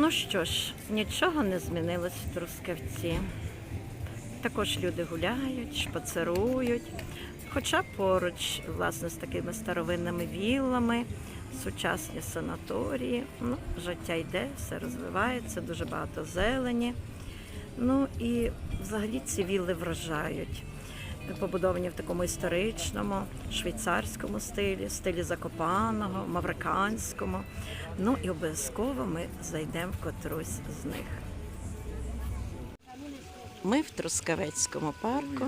Ну що ж, нічого не змінилось в Трускавці. Також люди гуляють, шпацерують. Хоча поруч, власне, з такими старовинними віллами, сучасні санаторії, ну, життя йде, все розвивається, дуже багато зелені. Ну і взагалі ці вілли вражають. Побудовані в такому історичному, швейцарському стилі, стилі Закопаного, мавриканському. Ну і обов'язково ми зайдемо в котрусь з них. Ми в Трускавецькому парку.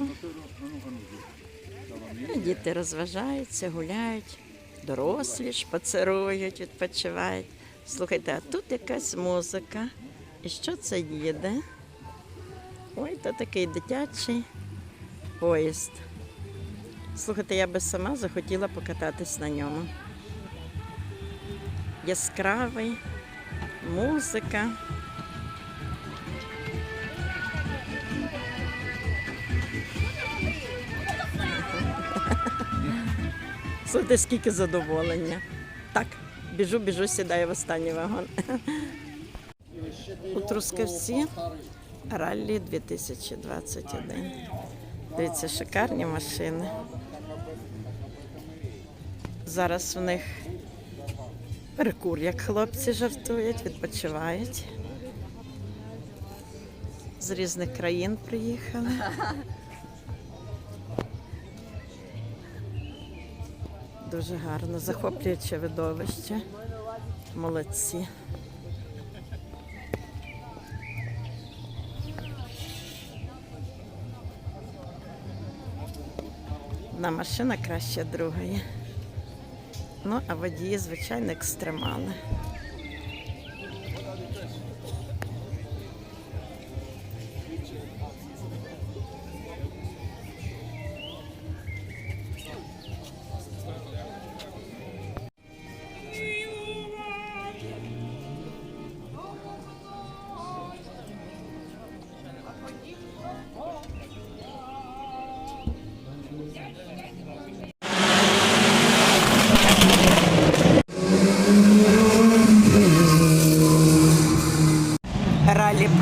Діти розважаються, гуляють, дорослі шпацерують, відпочивають. Слухайте, а тут якась музика. І що це їде? Ой, то такий дитячий поїзд. Слухайте, я би сама захотіла покататись на ньому. Яскравий, музика. Слухайте, скільки задоволення. Так, біжу, біжу, сідаю в останній вагон. У Трускавці раллі 2021. Дивіться, шикарні машини. Зараз в них перекур, як хлопці жартують, відпочивають. З різних країн приїхали. Дуже гарно, захоплююче видовище. Молодці. Одна машина краще другої. Ну, а водії, звичайно, екстремали.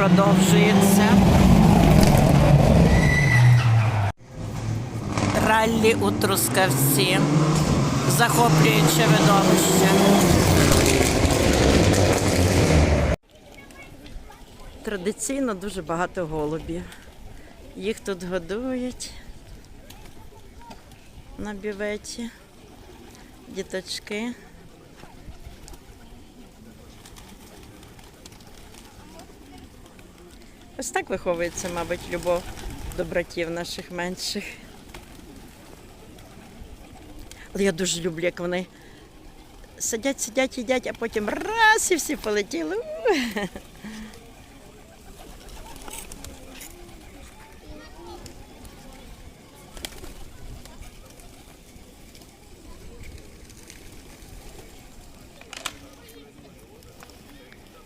Продовжується. Раллі у Трускавці. Захоплююче видовище. Традиційно дуже багато голубів. Їх тут годують на бюветі. Діточки. Ось так виховується, мабуть, любов до братів наших менших. Але я дуже люблю, як вони сидять, сидять, їдять, а потім раз і всі полетіли.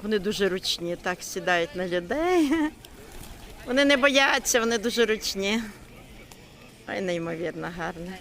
Вони дуже ручні, так сідають на людей. Вони не бояться, вони дуже ручні. Ой, неймовірно гарне.